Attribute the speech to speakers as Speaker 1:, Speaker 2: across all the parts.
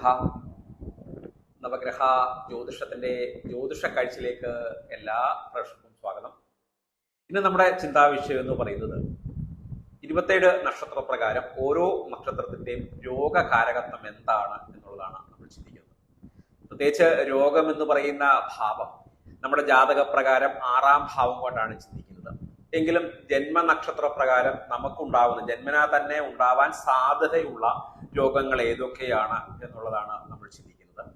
Speaker 1: നമഃ നവഗ്രഹ ജ്യോതിഷത്തിന്റെ ജ്യോതിഷ കാഴ്ചയിലേക്ക് എല്ലാ പ്രേക്ഷകർക്കും സ്വാഗതം. ഇന്ന് നമ്മുടെ ചിന്താവിഷയം എന്ന് പറയുന്നത് ഇരുപത്തേഴ് നക്ഷത്ര പ്രകാരം ഓരോ നക്ഷത്രത്തിന്റെയും രോഗകാരകത്വം എന്താണ് എന്നുള്ളതാണ് നമ്മൾ ചിന്തിക്കുന്നത്. പ്രത്യേകിച്ച് രോഗം എന്ന് പറയുന്ന ഭാവം നമ്മുടെ ജാതക പ്രകാരം ആറാം ഭാവം കൊണ്ടാണ് ചിന്തിക്കുന്നത്. എങ്കിലും ജന്മനക്ഷത്ര പ്രകാരം നമുക്കുണ്ടാവുന്ന ജന്മനാ തന്നെ ഉണ്ടാവാൻ സാധ്യതയുള്ള രോഗങ്ങൾ ഏതൊക്കെയാണ് എന്നുള്ളതാണ് നമ്മൾ ചിന്തിക്കുന്നത്.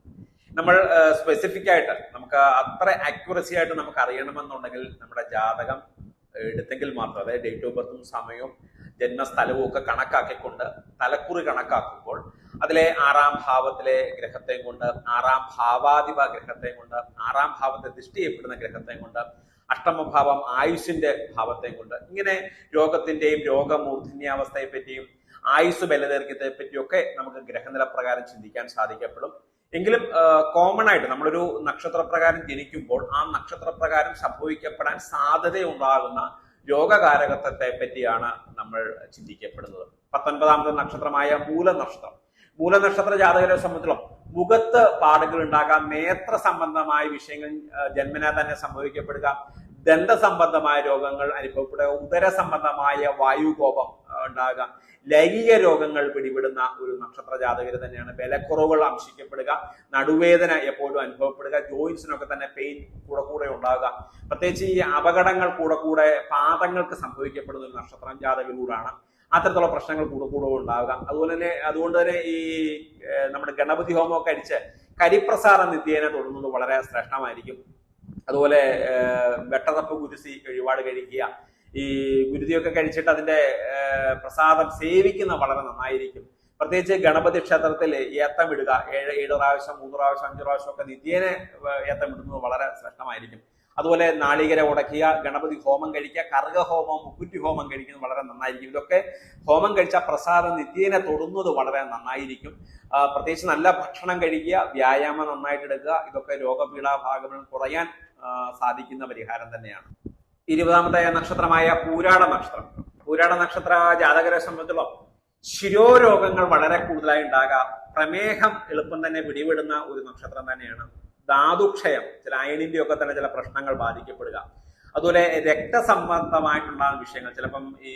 Speaker 1: നമ്മൾ സ്പെസിഫിക് ആയിട്ട് നമുക്ക് അത്ര അക്യുറസി ആയിട്ട് നമുക്ക് അറിയണമെന്നുണ്ടെങ്കിൽ നമ്മുടെ ജാതകം എടുത്തെങ്കിൽ മാത്രം അതായത് ഡേറ്റ് ഓഫ് ബർത്തും സമയവും ജന്മസ്ഥലവും ഒക്കെ കണക്കാക്കിക്കൊണ്ട് തലക്കുറി കണക്കാക്കുമ്പോൾ അതിലെ ആറാം ഭാവത്തിലെ ഗ്രഹത്തെയും കൊണ്ട് ആറാം ഭാവാധിപ ഗ്രഹത്തെയും കൊണ്ട് ആറാം ഭാവത്തെ ദൃഷ്ടി ചെയ്യപ്പെടുന്ന ഗ്രഹത്തെയും കൊണ്ട് അഷ്ടമഭാവം ആയുഷിന്റെ ഭാവത്തെയും കൊണ്ട് ഇങ്ങനെ രോഗത്തിന്റെയും രോഗമൂർധന്യാവസ്ഥയെ പറ്റിയും ആയുസ് ബലദൈർഘ്യത്തെ പറ്റിയൊക്കെ നമുക്ക് ഗ്രഹനില പ്രകാരം ചിന്തിക്കാൻ സാധിക്കപ്പെടും. എങ്കിലും കോമൺ ആയിട്ട് നമ്മളൊരു നക്ഷത്രപ്രകാരം ജനിക്കുമ്പോൾ ആ നക്ഷത്രപ്രകാരം സംഭവിക്കപ്പെടാൻ സാധ്യതയുണ്ടാകുന്ന രോഗകാരകത്വത്തെ പറ്റിയാണ് നമ്മൾ ചിന്തിക്കപ്പെടുന്നത്. പത്തൊൻപതാമത്തെ നക്ഷത്രമായ മൂലനക്ഷത്രം. മൂലനക്ഷത്ര ജാതകരെ സംബന്ധിച്ചോളം മുഖത്ത് പാടുകൾ ഉണ്ടാകാം നേത്ര സംബന്ധമായ വിഷയങ്ങൾ ജന്മനാ തന്നെ സംഭവിക്കപ്പെടുക ദന്ത സംബന്ധമായ രോഗങ്ങൾ അനുഭവപ്പെടുക ഉദര സംബന്ധമായ വായുകോപം ഉണ്ടാകാം ലൈംഗിക രോഗങ്ങൾ പിടിപെടുന്ന ഒരു നക്ഷത്ര ജാതകർ തന്നെയാണ്. ബലക്കുറവുകൾ അംശിക്കപ്പെടുക നടുവേദന എപ്പോഴും അനുഭവപ്പെടുക ജോയിൻസിനൊക്കെ തന്നെ പെയിൻ കൂടെ കൂടെ ഉണ്ടാകുക. പ്രത്യേകിച്ച് ഈ അപകടങ്ങൾ കൂടെ കൂടെ പാദങ്ങൾക്ക് സംഭവിക്കപ്പെടുന്ന ഒരു നക്ഷത്രം ജാതകരൂടാണ്. അത്തരത്തിലുള്ള പ്രശ്നങ്ങൾ കൂടെ കൂടെ ഉണ്ടാവുക അതുപോലെ തന്നെ അതുകൊണ്ട് തന്നെ ഈ നമ്മുടെ ഗണപതി ഹോമമൊക്കെ അടിച്ച് കരിപ്രസാദം നിത്യേനെ തൊടുന്നത് വളരെ ശ്രേഷ്ഠമായിരിക്കും. അതുപോലെ വെട്ടതപ്പ് കുരിശി ഒരുപാട് കഴിക്കുക. ഈ ഗുരുതിയൊക്കെ കഴിച്ചിട്ട് അതിന്റെ പ്രസാദം സേവിക്കുന്ന വളരെ നന്നായിരിക്കും. പ്രത്യേകിച്ച് ഗണപതി ക്ഷേത്രത്തിൽ ഏത്തം ഇടുക. ഏഴ് ഏഴ് പ്രാവശ്യം മൂന്ന് പ്രാവശ്യം അഞ്ച് പ്രാവശ്യം ഒക്കെ നിത്യേനെ ഏത്തം ഇടുന്നത് വളരെ ശ്രേഷ്ഠമായിരിക്കും. അതുപോലെ നാളികര ഉടക്കുക ഗണപതി ഹോമം കഴിക്കുക കർഗ ഹോമം മുക്കുറ്റി ഹോമം കഴിക്കുന്നത് വളരെ നന്നായിരിക്കും. ഇതൊക്കെ ഹോമം കഴിച്ച പ്രസാദം നിത്യേനെ തൊടുന്നത് വളരെ നന്നായിരിക്കും. പ്രത്യേകിച്ച് നല്ല ഭക്ഷണം കഴിക്കുക വ്യായാമം നന്നായിട്ട് എടുക്കുക ഇതൊക്കെ രോഗപീഠാഭാഗങ്ങൾ കുറയാൻ സാധിക്കുന്ന പരിഹാരം തന്നെയാണ്. ഇരുപതാമത്തെ നക്ഷത്രമായ പൂരാട നക്ഷത്രം. പൂരാട നക്ഷത്ര ജാതകരെ സംബന്ധിച്ചോളം ശിരോരോഗങ്ങൾ വളരെ കൂടുതലായി ഉണ്ടാകാം. പ്രമേഹം എളുപ്പം തന്നെ പിടിപെടുന്ന ഒരു നക്ഷത്രം തന്നെയാണ്. ധാതുക്ഷയം ചില അയണിന്റെ ഒക്കെ തന്നെ ചില പ്രശ്നങ്ങൾ ബാധിക്കപ്പെടുക. അതുപോലെ രക്തസംബന്ധമായിട്ടുണ്ടാകുന്ന വിഷയങ്ങൾ ചിലപ്പം ഈ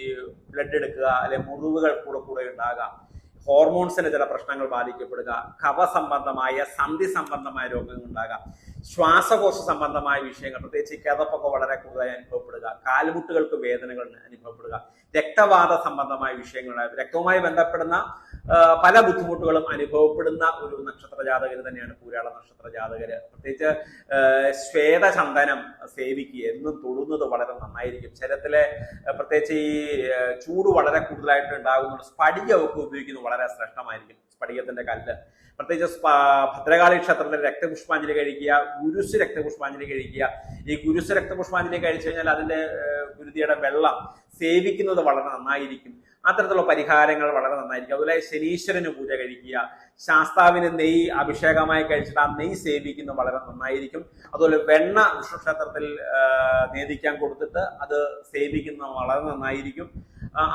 Speaker 1: ബ്ലഡ് എടുക്കുക അല്ലെ മുറിവുകൾ കൂടെ കൂടെ ഉണ്ടാകാം. ഹോർമോൺസിന് ചില പ്രശ്നങ്ങൾ ബാധിക്കപ്പെടുക കവ സംബന്ധമായ സന്ധി സംബന്ധമായ രോഗങ്ങൾ ഉണ്ടാകാം ശ്വാസകോശ സംബന്ധമായ വിഷയങ്ങൾ പ്രത്യേകിച്ച് കിതപ്പൊക്കെ വളരെ കൂടുതലായി അനുഭവപ്പെടുക കാൽമുട്ടുകൾക്ക് വേദനകൾ അനുഭവപ്പെടുക രക്തവാദ സംബന്ധമായ വിഷയങ്ങൾ രക്തവുമായി ബന്ധപ്പെടുന്ന പല ബുദ്ധിമുട്ടുകളും അനുഭവപ്പെടുന്ന ഒരു നക്ഷത്ര ജാതകർ തന്നെയാണ് പൂരാള നക്ഷത്ര ജാതകര് പ്രത്യേകിച്ച് ശ്വേതചന്ദനം സേവിക്കുക എന്നും തൊടുന്നത് വളരെ നന്നായിരിക്കും. ശരീരത്തിലെ പ്രത്യേകിച്ച് ഈ ചൂട് വളരെ കൂടുതലായിട്ട് ഉണ്ടാകുന്നുണ്ട് സ്ഫടികമൊക്കെ ഉപയോഗിക്കുന്നത് വളരെ ശ്രേഷ്ഠമായിരിക്കും സ്ഫടികത്തിന്റെ കല്ല്. പ്രത്യേകിച്ച് ഭദ്രകാളി ക്ഷേത്രത്തിൽ രക്തപുഷ്പാഞ്ജലി കഴിക്കുക ഗുരുസ് രക്തപുഷ്പാഞ്ജലി കഴിക്കുക. ഈ ഗുരുസ് രക്തപുഷ്പാഞ്ജലി കഴിച്ചു കഴിഞ്ഞാൽ അതിന്റെ ഗുരുതിയുടെ വെള്ളം സേവിക്കുന്നത് വളരെ നന്നായിരിക്കും. അത്തരത്തിലുള്ള പരിഹാരങ്ങൾ വളരെ നന്നായിരിക്കും. അതുപോലെ ശനീശ്വരന് പൂജ കഴിക്കുക ശാസ്താവിന് നെയ് അഭിഷേകമായി കഴിച്ചിട്ട് ആ നെയ് സേവിക്കുന്നത് വളരെ നന്നായിരിക്കും. അതുപോലെ വെണ്ണ വിഷ്ണുക്ഷേത്രത്തിൽ നേദിക്കാൻ കൊടുത്തിട്ട് അത് സേവിക്കുന്നത് വളരെ നന്നായിരിക്കും.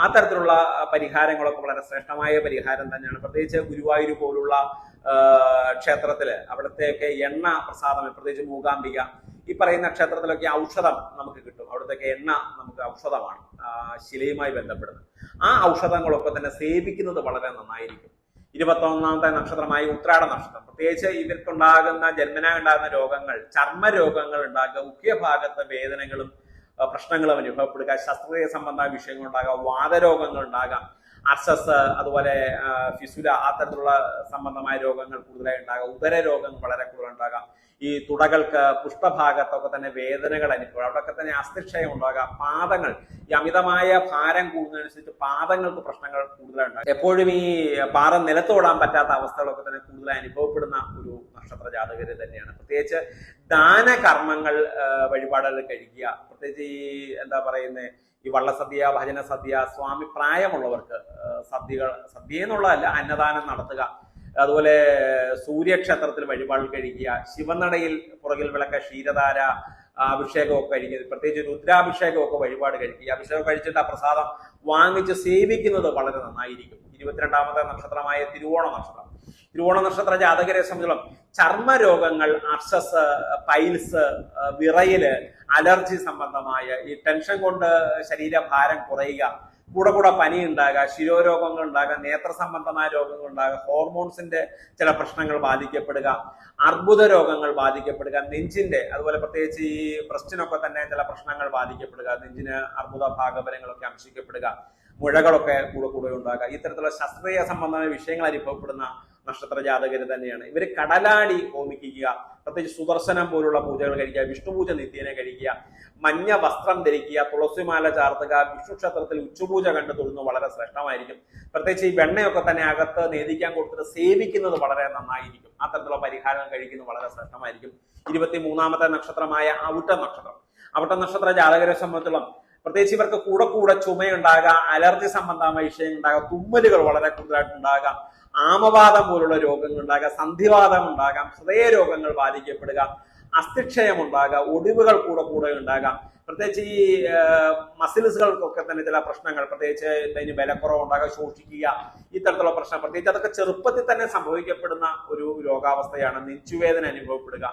Speaker 1: ആ തരത്തിലുള്ള പരിഹാരങ്ങളൊക്കെ വളരെ ശ്രേഷ്ഠമായ പരിഹാരം തന്നെയാണ്. പ്രത്യേകിച്ച് ഗുരുവായൂർ പോലുള്ള ക്ഷേത്രത്തിൽ അവിടത്തെയൊക്കെ എണ്ണ പ്രസാദം പ്രത്യേകിച്ച് മൂകാംബിക ഈ പറയുന്ന ക്ഷേത്രത്തിലൊക്കെ ഔഷധം നമുക്ക് കിട്ടും. അവിടത്തെയൊക്കെ എണ്ണ നമുക്ക് ഔഷധമാണ് ശിലയുമായി ബന്ധപ്പെടുന്നത്. ആ ഔഷധങ്ങളൊക്കെ തന്നെ സേവിക്കുന്നത് വളരെ നന്നായിരിക്കും. ഇരുപത്തൊന്നാമത്തെ നക്ഷത്രമായി ഉത്രാട നക്ഷത്രം. പ്രത്യേകിച്ച് ഇവർക്കുണ്ടാകുന്ന ജന്മന ഉണ്ടാകുന്ന രോഗങ്ങൾ ചർമ്മ രോഗങ്ങൾ ഉണ്ടാകുക മുഖ്യഭാഗത്തെ വേദനകളും പ്രശ്നങ്ങളും അനുഭവപ്പെടുക ശസ്ത്രക്രിയ സംബന്ധമായ വിഷയങ്ങൾ ഉണ്ടാകാം വാദരോഗങ്ങൾ ഉണ്ടാകാം. അർസസ് അതുപോലെ ഫിസുല ആ തരത്തിലുള്ള സംബന്ധമായ രോഗങ്ങൾ കൂടുതലായി ഉണ്ടാകാം. ഉദര രോഗങ്ങൾ വളരെ കൂടുതൽ ഉണ്ടാകാം. ഈ തുടകൾക്ക് പുഷ്പഭാഗത്തൊക്കെ തന്നെ വേദനകൾ അനുഭവം അവിടെയൊക്കെ തന്നെ അസ്ഥിക്ഷയം ഉണ്ടാകാം. പാദങ്ങൾ ഈ അമിതമായ ഭാരം കൂടുന്നതനുസരിച്ച് പാദങ്ങൾക്ക് പ്രശ്നങ്ങൾ കൂടുതലുണ്ടാകും എപ്പോഴും ഈ പാദം നിലത്തോടാൻ പറ്റാത്ത അവസ്ഥകളൊക്കെ തന്നെ കൂടുതലായി അനുഭവപ്പെടുന്ന ഒരു നക്ഷത്ര ജാതകര് തന്നെയാണ്. പ്രത്യേകിച്ച് ദാന കർമ്മങ്ങൾ വഴിപാടുകൾ കഴിക്കുക. പ്രത്യേകിച്ച് ഈ എന്താ പറയുന്നത് ഈ വള്ളസദ്യ ഭജന സദ്യ സ്വാമി പ്രായമുള്ളവർക്ക് സദ്യകൾ സദ്യ എന്നുള്ളതല്ല അന്നദാനം നടത്തുക. അതുപോലെ സൂര്യക്ഷേത്രത്തിൽ വഴിപാട് കഴിക്കുക ശിവനടയിൽ പുറകിൽ വിളക്ക ക്ഷീരധാര അഭിഷേകമൊക്കെ കഴിക്കുക പ്രത്യേകിച്ച് രുദ്രാഭിഷേകമൊക്കെ വഴിപാട് കഴിക്കുക. അഭിഷേകം കഴിച്ചിട്ട് ആ പ്രസാദം വാങ്ങിച്ച് സേവിക്കുന്നത് വളരെ നന്നായിരിക്കും. ഇരുപത്തിരണ്ടാമത്തെ നക്ഷത്രമായ തിരുവോണ നക്ഷത്രം. തിരുവോണ നക്ഷത്ര ജാതകരെ സംബന്ധിച്ചോളം ചർമ്മ രോഗങ്ങൾ അർഷസ് പൈൽസ് വിറയിൽ അലർജി സംബന്ധമായ ഈ ടെൻഷൻ കൊണ്ട് ശരീരഭാരം കുറയുക കൂടെ കൂടെ പനി ഉണ്ടാകുക ശിരോരോഗങ്ങൾ ഉണ്ടാകുക നേത്ര സംബന്ധമായ രോഗങ്ങൾ ഉണ്ടാകുക ഹോർമോൺസിന്റെ ചില പ്രശ്നങ്ങൾ ബാധിക്കപ്പെടുക അർബുദ രോഗങ്ങൾ ബാധിക്കപ്പെടുക നെഞ്ചിന്റെ അതുപോലെ പ്രത്യേകിച്ച് ഈ ബ്രസ്റ്റിനൊക്കെ തന്നെ ചില പ്രശ്നങ്ങൾ ബാധിക്കപ്പെടുക നെഞ്ചിന് അർബുദ ഭാഗബലങ്ങളൊക്കെ അംശിക്കപ്പെടുക മുഴകളൊക്കെ കൂടെ കൂടെ ഉണ്ടാകുക ഇത്തരത്തിലുള്ള ശസ്ത്രീയ സംബന്ധമായ വിഷയങ്ങൾ അനുഭവപ്പെടുന്ന നക്ഷത്ര ജാതകര് തന്നെയാണ്. ഇവർ കടലാടി ഹോമിക്കുക പ്രത്യേകിച്ച് സുദർശനം പോലുള്ള പൂജകൾ കഴിക്കുക വിഷ്ണുപൂജ നിത്യേനെ കഴിക്കുക മഞ്ഞ വസ്ത്രം ധരിക്കുക തുളസിമാല ചാർത്തുക വിഷ്ണു ക്ഷേത്രത്തിൽ ഉച്ചപൂജ കണ്ടു തൊഴുന്നത് വളരെ ശ്രേഷ്ഠമായിരിക്കും. പ്രത്യേകിച്ച് ഈ വെണ്ണയൊക്കെ തന്നെ അകത്ത് നേദിക്കാൻ കൊടുത്തിട്ട് സേവിക്കുന്നത് വളരെ നന്നായിരിക്കും. അത്തരത്തിലുള്ള പരിഹാരം കഴിക്കുന്നത് വളരെ ശ്രേഷ്ഠമായിരിക്കും. ഇരുപത്തി മൂന്നാമത്തെ നക്ഷത്രമായ അവിട്ട നക്ഷത്രം. അവിട്ട നക്ഷത്ര ജാതകരെ സംബന്ധിച്ചിടത്തോളം പ്രത്യേകിച്ച് ഇവർക്ക് കൂടെ കൂടെ ചുമയുണ്ടാകുക അലർജി സംബന്ധമായ വിഷയം ഉണ്ടാകുക തുമ്മലുകൾ വളരെ കൂടുതലായിട്ട് ഉണ്ടാകാം. ആമവാദം പോലുള്ള രോഗങ്ങൾ ഉണ്ടാകാം സന്ധിവാദം ഉണ്ടാകാം ഹൃദയ രോഗങ്ങൾ ബാധിക്കപ്പെടുക അസ്ഥിക്ഷയം ഉണ്ടാകാം ഒടിവുകൾ കൂടെ കൂടെ ഉണ്ടാകാം. പ്രത്യേകിച്ച് ഈ മസിൽസുകൾക്കൊക്കെ തന്നെ ചില പ്രശ്നങ്ങൾ പ്രത്യേകിച്ച് എന്തെങ്കിലും ബലക്കുറവ് ഉണ്ടാകുക ശോഷിക്കുക ഇത്തരത്തിലുള്ള പ്രശ്നം പ്രത്യേകിച്ച് അതൊക്കെ ചെറുപ്പത്തിൽ തന്നെ സംഭവിക്കപ്പെടുന്ന ഒരു രോഗാവസ്ഥയാണ് നെഞ്ചുവേദന അനുഭവപ്പെടുക.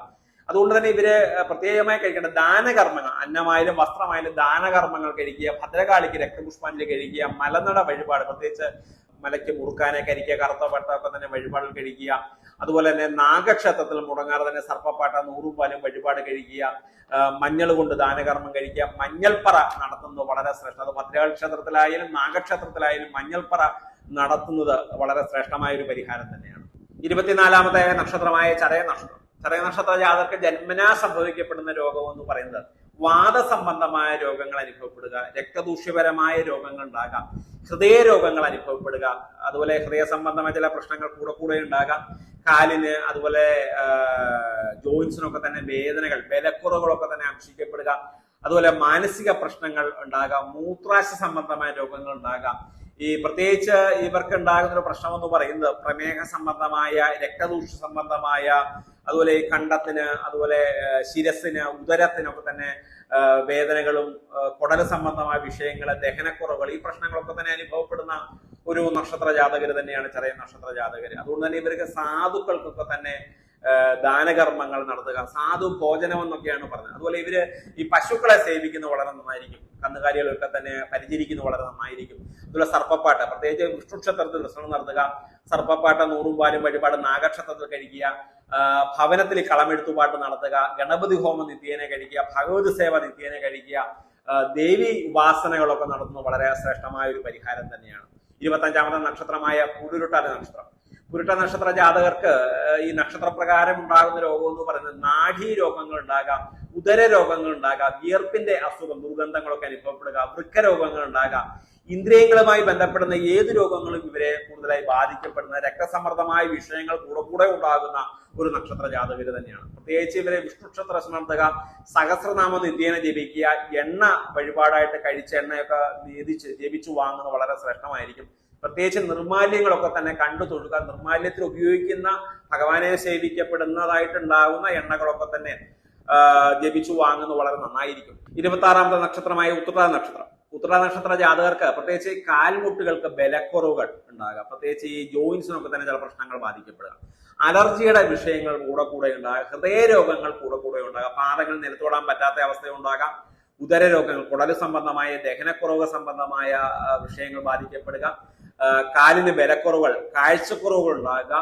Speaker 1: അതുകൊണ്ട് തന്നെ ഇവർ പ്രത്യേകമായി കഴിക്കേണ്ട ദാനകർമ്മങ്ങൾ അന്നമായാലും വസ്ത്രമായാലും ദാനകർമ്മങ്ങൾ കഴിക്കുക ഭദ്രകാളിക്ക് രക്തപുഷ്പാഞ്ജലി കഴിക്കുക മലനട വഴിപാട് പ്രത്യേകിച്ച് മലയ്ക്ക് മുറുക്കാനെ കരിക്കുക കറുത്ത പട്ടമൊക്കെ തന്നെ വഴിപാട് കഴിക്കുക. അതുപോലെ തന്നെ നാഗക്ഷേത്രത്തിൽ മുടങ്ങാതെ തന്നെ സർപ്പപ്പാട്ട നൂറും പാലും വഴിപാട് കഴിക്കുക. മഞ്ഞൾ കൊണ്ട് ദാനകർമ്മം കഴിക്കുക. മഞ്ഞൾപ്പറ നടത്തുന്നത് വളരെ ശ്രേഷ്ഠം. അത് ഭദ്രകാളി ക്ഷേത്രത്തിലായാലും നാഗക്ഷേത്രത്തിലായാലും മഞ്ഞൾപ്പറ നടത്തുന്നത് വളരെ ശ്രേഷ്ഠമായ ഒരു പരിഹാരം തന്നെയാണ്. ഇരുപത്തിനാലാമത്തെ നക്ഷത്രമായ ചരയ നക്ഷത്രം ചരയ നക്ഷത്ര ജാതർക്ക് ജന്മനാ സംഭവിക്കപ്പെടുന്ന രോഗം എന്ന് പറയുന്നത് വാദസംബന്ധമായ രോഗങ്ങൾ അനുഭവപ്പെടുക രക്തദൂഷ്യപരമായ രോഗങ്ങൾ ഉണ്ടാകാം ഹൃദയ രോഗങ്ങൾ അനുഭവപ്പെടുക അതുപോലെ ഹൃദയ സംബന്ധമായ ചില പ്രശ്നങ്ങൾ കൂടെ കൂടെ ഉണ്ടാകാം. കാലിന് അതുപോലെ ജോയിൻസിനൊക്കെ തന്നെ വേദനകൾ വിലക്കുറവുകളൊക്കെ തന്നെ അംശിക്കപ്പെടുക അതുപോലെ മാനസിക പ്രശ്നങ്ങൾ ഉണ്ടാകാം മൂത്രാശ സംബന്ധമായ രോഗങ്ങൾ ഉണ്ടാകാം. ഈ പ്രത്യേകിച്ച് ഇവർക്ക് ഉണ്ടാകുന്ന ഒരു പ്രശ്നം എന്ന് പറയുന്നത് പ്രമേഹ സംബന്ധമായ രക്തദൂഷ സംബന്ധമായ അതുപോലെ ഈ കണ്ടത്തിന് അതുപോലെ ശിരസിന് ഉദരത്തിനൊക്കെ തന്നെ വേദനകളും കുടൽ സംബന്ധമായ വിഷയങ്ങൾ ദഹനക്കുറവുകൾ ഈ പ്രശ്നങ്ങളൊക്കെ തന്നെ അനുഭവപ്പെടുന്ന ഒരു നക്ഷത്ര ജാതകര് തന്നെയാണ് ചെറിയ നക്ഷത്ര ജാതകര്. അതുകൊണ്ട് തന്നെ ഇവർക്ക് സാധുക്കൾക്കൊക്കെ തന്നെ ദാനകർമ്മങ്ങൾ നടത്തുക സാധു ഭോജനം എന്നൊക്കെയാണ് പറഞ്ഞത്. അതുപോലെ ഇവർ ഈ പശുക്കളെ സേവിക്കുന്നത് വളരെ നന്നായിരിക്കും. കന്നുകാലികളൊക്കെ തന്നെ പരിചരിക്കുന്നത് വളരെ നന്നായിരിക്കും. അതുപോലെ സർപ്പപ്പാട്ട് പ്രത്യേകിച്ച് വിഷ്ണുക്ഷേത്രത്തിൽ ദർശനം നടത്തുക സർപ്പപ്പാട്ട് നൂറും പാലും വഴിപാട് നാഗക്ഷേത്രത്തിൽ കഴിക്കുക ഭവനത്തിൽ കളമെഴുത്തുപാട്ട് നടത്തുക ഗണപതി ഹോമം നിത്യേനെ കഴിക്കുക ഭഗവത് സേവ നിത്യേനെ കഴിക്കുക ദേവി ഉപാസനകളൊക്കെ നടത്തുന്നത് വളരെ ശ്രേഷ്ഠമായ ഒരു പരിഹാരം തന്നെയാണ്. ഇരുപത്തഞ്ചാമത്തെ നക്ഷത്രമായ പുരുരുട്ടാല നക്ഷത്രം. പുരുട്ട നക്ഷത്ര ജാതകർക്ക് ഈ നക്ഷത്രപ്രകാരം ഉണ്ടാകുന്ന രോഗം എന്ന് പറയുന്നത് നാഡീ രോഗങ്ങൾ ഉണ്ടാകാം ഉദര രോഗങ്ങൾ ഉണ്ടാകാം വിയർപ്പിന്റെ അസുഖം ദുർഗന്ധങ്ങളൊക്കെ അനുഭവപ്പെടുക വൃക്ക രോഗങ്ങൾ ഉണ്ടാകാം ഇന്ദ്രിയങ്ങളുമായി ബന്ധപ്പെടുന്ന ഏത് രോഗങ്ങളും ഇവരെ കൂടുതലായി ബാധിക്കപ്പെടുന്ന രക്തസമ്മർദ്ദമായ വിഷയങ്ങൾ കൂടെ കൂടെ ഉണ്ടാകുന്ന ഒരു നക്ഷത്ര ജാതകര് തന്നെയാണ്. പ്രത്യേകിച്ച് ഇവരെ വിഷ്ണു ക്ഷേത്ര സ്മർത്തുക സഹസ്രനാമ നിത്യേന ജപിക്കുക എണ്ണ വഴിപാടായിട്ട് കഴിച്ച എണ്ണയൊക്കെ ജപിച്ചു വാങ്ങുന്നത് വളരെ ശ്രേഷ്ഠമായിരിക്കും. പ്രത്യേകിച്ച് നിർമാല്യങ്ങളൊക്കെ തന്നെ കണ്ടു തൊഴുക നിർമാല്യത്തിൽ ഉപയോഗിക്കുന്ന ഭഗവാനെ സേവിക്കപ്പെടുന്നതായിട്ടുണ്ടാകുന്ന എണ്ണകളൊക്കെ തന്നെ ജപിച്ചു വാങ്ങുന്നത് വളരെ നന്നായിരിക്കും. ഇരുപത്തി ആറാമത്തെ നക്ഷത്രമായ ഉത്തര നക്ഷത്രം. ഉത്തര നക്ഷത്ര ജാതകർക്ക് പ്രത്യേകിച്ച് കാൽമുട്ടുകൾക്ക് ബലക്കുറവുകൾ ഉണ്ടാകുക പ്രത്യേകിച്ച് ഈ ജോയിൻസിനൊക്കെ തന്നെ ചില പ്രശ്നങ്ങൾ ബാധിക്കപ്പെടുക. അലർജിയുടെ വിഷയങ്ങൾ കൂടെ കൂടെ ഉണ്ടാകുക ഹൃദയ രോഗങ്ങൾ കൂടെ കൂടെ ഉണ്ടാകുക പാദങ്ങൾ നിലത്തോടാൻ പറ്റാത്ത അവസ്ഥ ഉണ്ടാകാം. ഉദര രോഗങ്ങൾ കുടൽ സംബന്ധമായ ദഹനക്കുറവ് സംബന്ധമായ വിഷയങ്ങൾ ബാധിക്കപ്പെടുക. കാലിന് വിലക്കുറവുകൾ കാഴ്ചക്കുറവുകൾ ഉണ്ടാകുക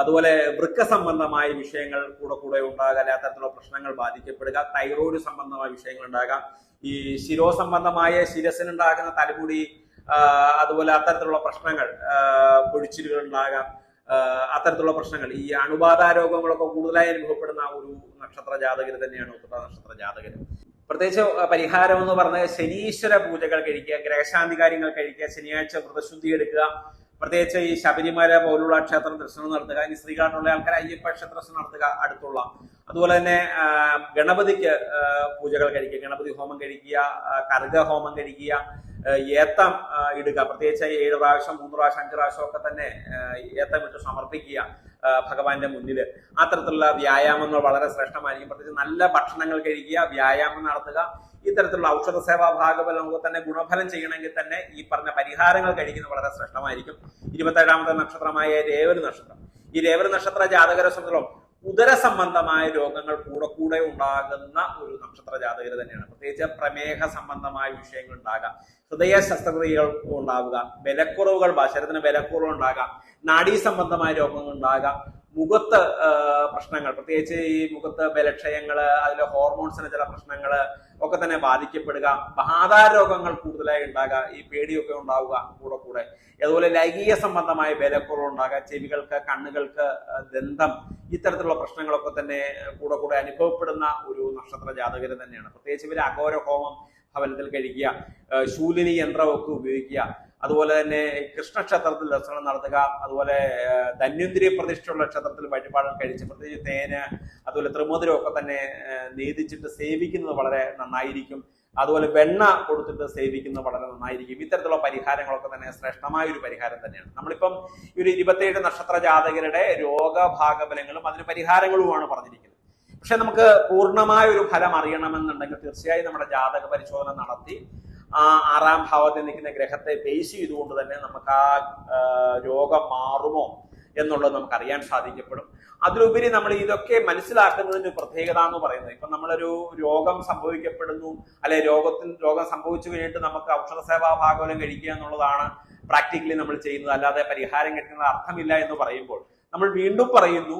Speaker 1: അതുപോലെ വൃക്ക സംബന്ധമായ വിഷയങ്ങൾ കൂടെ കൂടെ ഉണ്ടാകുക അത്തരത്തിലുള്ള പ്രശ്നങ്ങൾ ബാധിക്കപ്പെടുക. തൈറോയിഡ് സംബന്ധമായ വിഷയങ്ങൾ ഉണ്ടാകാം. ഈ ശിരോ സംബന്ധമായ ശിരസിനുണ്ടാകുന്ന തലമുടി അതുപോലെ അത്തരത്തിലുള്ള പ്രശ്നങ്ങൾ പൊഴിച്ചിലുകൾ ഉണ്ടാകാം. അത്തരത്തിലുള്ള പ്രശ്നങ്ങൾ. ഈ അണുബാധ രോഗങ്ങളൊക്കെ കൂടുതലായി അനുഭവപ്പെടുന്ന ഒരു നക്ഷത്ര ജാതകര് തന്നെയാണ് ഉത്തര നക്ഷത്ര ജാതകര്. പ്രത്യേകിച്ച് പരിഹാരം എന്ന് പറഞ്ഞാൽ ശനീശ്വര പൂജകൾ കഴിക്കുക ഗ്രഹശാന്തി കാര്യങ്ങൾ കഴിക്കുക ശനിയാഴ്ച വ്രതശുദ്ധി എടുക്കുക പ്രത്യേകിച്ച് ഈ ശബരിമല പോലുള്ള ക്ഷേത്രം ദർശനം നടത്തുക ഇനി സ്ത്രീകളായിട്ടുള്ള ആൾക്കാർ അയ്യപ്പ ക്ഷേത്ര ദർശനം നടത്തുക അടുത്തുള്ള. അതുപോലെ തന്നെ ഗണപതിക്ക് പൂജകൾ കഴിക്കുക ഗണപതി ഹോമം കഴിക്കുക കർഗ ഹോമം കഴിക്കുക ഏത്തം ഇടുക. പ്രത്യേകിച്ച് ഏഴ് പ്രാവശ്യം മൂന്ന് പ്രാവശ്യം അഞ്ച് പ്രാവശ്യം ഒക്കെ തന്നെ ഏത്തം ഇട്ട് സമർപ്പിക്കുക. ഭഗവാന്റെ മുന്നിൽ അത്തരത്തിലുള്ള വ്യായാമങ്ങൾ വളരെ ശ്രേഷ്ഠമായിരിക്കും. പ്രത്യേകിച്ച് നല്ല ഭക്ഷണങ്ങൾ കഴിക്കുക വ്യായാമം നടത്തുക ഇത്തരത്തിലുള്ള ഔഷധ സേവാ ഭാഗബലം നമുക്ക് തന്നെ ഗുണഫലം ചെയ്യണമെങ്കിൽ തന്നെ ഈ പറഞ്ഞ പരിഹാരങ്ങൾ കഴിക്കുന്നത് വളരെ ശ്രേഷ്ഠമായിരിക്കും. ഇരുപത്തേഴാമത്തെ നക്ഷത്രമായ രേവര് നക്ഷത്രം. ഈ രേവര് നക്ഷത്ര ജാതകരെ ഉദര സംബന്ധമായ രോഗങ്ങൾ കൂടെ കൂടെ ഉണ്ടാകുന്ന ഒരു നക്ഷത്ര ജാതകർ തന്നെയാണ്. പ്രത്യേകിച്ച് പ്രമേഹ സംബന്ധമായ വിഷയങ്ങൾ ഉണ്ടാകാം. ഹൃദയ ശസ്ത്രക്രിയകൾ ഉണ്ടാവുക. ബലക്കുറവുകൾ ശരീരത്തിന് ബലക്കുറവ് ഉണ്ടാകാം. നാഡീ സംബന്ധമായ രോഗങ്ങൾ ഉണ്ടാകാം. മുഖത്ത് പ്രശ്നങ്ങൾ പ്രത്യേകിച്ച് ഈ മുഖത്ത് ബലക്ഷയങ്ങൾ അതിലെ ഹോർമോൺസിന് ചില പ്രശ്നങ്ങൾ ഒക്കെ തന്നെ ബാധിക്കപ്പെടുക ബാധാരോഗങ്ങൾ കൂടുതലായി ഉണ്ടാകുക ഈ പേടിയൊക്കെ ഉണ്ടാവുക കൂടെ കൂടെ. അതുപോലെ ലൈംഗിക സംബന്ധമായ ബലക്കുറവ് ഉണ്ടാകുക ചെവികൾക്ക് കണ്ണുകൾക്ക് ദന്തം ഇത്തരത്തിലുള്ള പ്രശ്നങ്ങളൊക്കെ തന്നെ കൂടെ കൂടെ അനുഭവപ്പെടുന്ന ഒരു നക്ഷത്ര ജാതകര് തന്നെയാണ്. പ്രത്യേകിച്ച് ഇവർ അഘോര ഹോമം ഭവനത്തിൽ കഴിക്കുക ശൂലിനി യന്ത്രമൊക്കെ ഉപയോഗിക്കുക അതുപോലെ തന്നെ കൃഷ്ണക്ഷേത്രത്തിൽ ദർശനം നടത്തുക അതുപോലെ ധന്യന്തിരി പ്രതിഷ്ഠയുള്ള ക്ഷേത്രത്തിൽ വഴിപാടുകൾ കഴിച്ച് പ്രത്യേകിച്ച് തേന് അതുപോലെ ത്രിമോതിരം ഒക്കെ തന്നെ നീതിച്ചിട്ട് സേവിക്കുന്നത് വളരെ നന്നായിരിക്കും. അതുപോലെ വെണ്ണ കൊടുത്തിട്ട് സേവിക്കുന്നത് വളരെ നന്നായിരിക്കും. ഇത്തരത്തിലുള്ള പരിഹാരങ്ങളൊക്കെ തന്നെ ശ്രേഷ്ഠമായ ഒരു പരിഹാരം തന്നെയാണ്. നമ്മളിപ്പം ഒരു ഇരുപത്തിയേഴ് നക്ഷത്ര ജാതകരുടെ രോഗഭാഗബലങ്ങളും അതിന് പരിഹാരങ്ങളുമാണ് പറഞ്ഞിരിക്കുന്നത്. പക്ഷെ നമുക്ക് പൂർണമായ ഒരു ഫലം അറിയണമെന്നുണ്ടെങ്കിൽ തീർച്ചയായും നമ്മുടെ ജാതക പരിശോധന നടത്തി ആ ആറാം ഭാവത്തിൽ നിൽക്കുന്ന ഗ്രഹത്തെ ബേസ് ചെയ്തുകൊണ്ട് തന്നെ നമുക്ക് ആ രോഗം മാറുമോ എന്നുള്ളത് നമുക്ക് അറിയാൻ സാധിക്കപ്പെടും. അതിലുപരി നമ്മൾ ഇതൊക്കെ മനസ്സിലാക്കുന്നതിന്റെ ഒരു പ്രത്യേകത എന്ന് പറയുന്നത് ഇപ്പൊ നമ്മളൊരു രോഗം സംഭവിക്കപ്പെടുന്നു അല്ലെ രോഗത്തിൽ രോഗം സംഭവിച്ചു കഴിഞ്ഞിട്ട് നമുക്ക് ഔഷധ സേവാ ഭാഗവനം കഴിക്കുക എന്നുള്ളതാണ് പ്രാക്ടിക്കലി നമ്മൾ ചെയ്യുന്നത്. അല്ലാതെ പരിഹാരം കിട്ടുന്നത് അർത്ഥമില്ല എന്ന് പറയുമ്പോൾ നമ്മൾ വീണ്ടും പറയുന്നു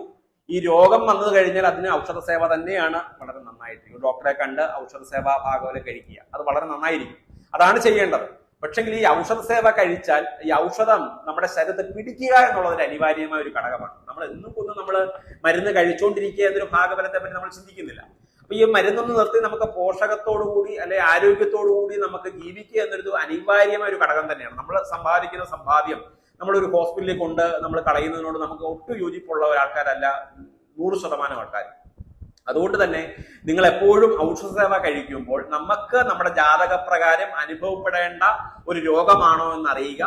Speaker 1: ഈ രോഗം വന്നു കഴിഞ്ഞാൽ അതിന് ഔഷധ സേവ തന്നെയാണ് വളരെ നന്നായിരിക്കും ഡോക്ടറെ കണ്ട് ഔഷധ സേവാ ഭാഗവനം കഴിക്കുക. അത് വളരെ നന്നായിരിക്കും. അതാണ് ചെയ്യേണ്ടത്. പക്ഷെങ്കിൽ ഈ ഔഷധ സേവ കഴിച്ചാൽ ഈ ഔഷധം നമ്മുടെ ശരീരത്തെ പിടിക്കുക എന്നുള്ളതിന് അനിവാര്യമായ ഒരു ഘടകമാണ്. നമ്മൾ എന്നും കൊന്നും നമ്മൾ മരുന്ന് കഴിച്ചുകൊണ്ടിരിക്കുക എന്നൊരു ഭാഗഫലത്തെ പറ്റി നമ്മൾ ചിന്തിക്കുന്നില്ല. അപ്പൊ ഈ മരുന്നൊന്ന് നിർത്തി നമുക്ക് പോഷകത്തോടു കൂടി അല്ലെ ആരോഗ്യത്തോടു കൂടി നമുക്ക് ജീവിക്കുക എന്നൊരു അനിവാര്യമായ ഒരു ഘടകം തന്നെയാണ്. നമ്മൾ സമ്പാദിക്കുന്ന സമ്പാദ്യം നമ്മളൊരു ഹോസ്പിറ്റലിൽ കൊണ്ട് നമ്മൾ കളയുന്നതിനോട് നമുക്ക് ഒട്ടും യോജിപ്പുള്ള ഒരാൾക്കാരല്ല നൂറ് ശതമാനം ആൾക്കാർ അതുകൊണ്ട് തന്നെ നിങ്ങൾ എപ്പോഴും ഔഷധ സേവ കഴിക്കുമ്പോൾ നമുക്ക് നമ്മുടെ ജാതക പ്രകാരം അനുഭവപ്പെടേണ്ട ഒരു രോഗമാണോ എന്ന് അറിയുക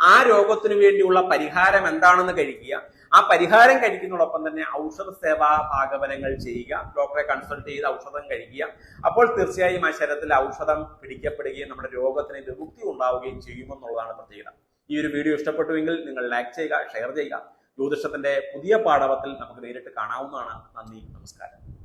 Speaker 1: ആ രോഗത്തിനു വേണ്ടിയുള്ള പരിഹാരം എന്താണെന്ന് കഴിക്കുക. ആ പരിഹാരം കഴിക്കുന്നതോടൊപ്പം തന്നെ ഔഷധ സേവാ ഭാഗവനങ്ങൾ ചെയ്യുക. ഡോക്ടറെ കൺസൾട്ട് ചെയ്ത് ഔഷധം കഴിക്കുക. അപ്പോൾ തീർച്ചയായും ആ ശരീരത്തിൽ ഔഷധം പിടിക്കപ്പെടുകയും നമ്മുടെ രോഗത്തിന് വിമുക്തി ഉണ്ടാവുകയും ചെയ്യുമെന്നുള്ളതാണ് പ്രത്യേകത. ഈ ഒരു വീഡിയോ ഇഷ്ടപ്പെട്ടുവെങ്കിൽ നിങ്ങൾ ലൈക്ക് ചെയ്യുക ഷെയർ ചെയ്യുക. ജ്യോതിഷത്തിന്റെ പുതിയ പാഠവത്തിൽ നമുക്ക് നേരിട്ട് കാണാവുന്നതാണ്. നന്ദി നമസ്കാരം.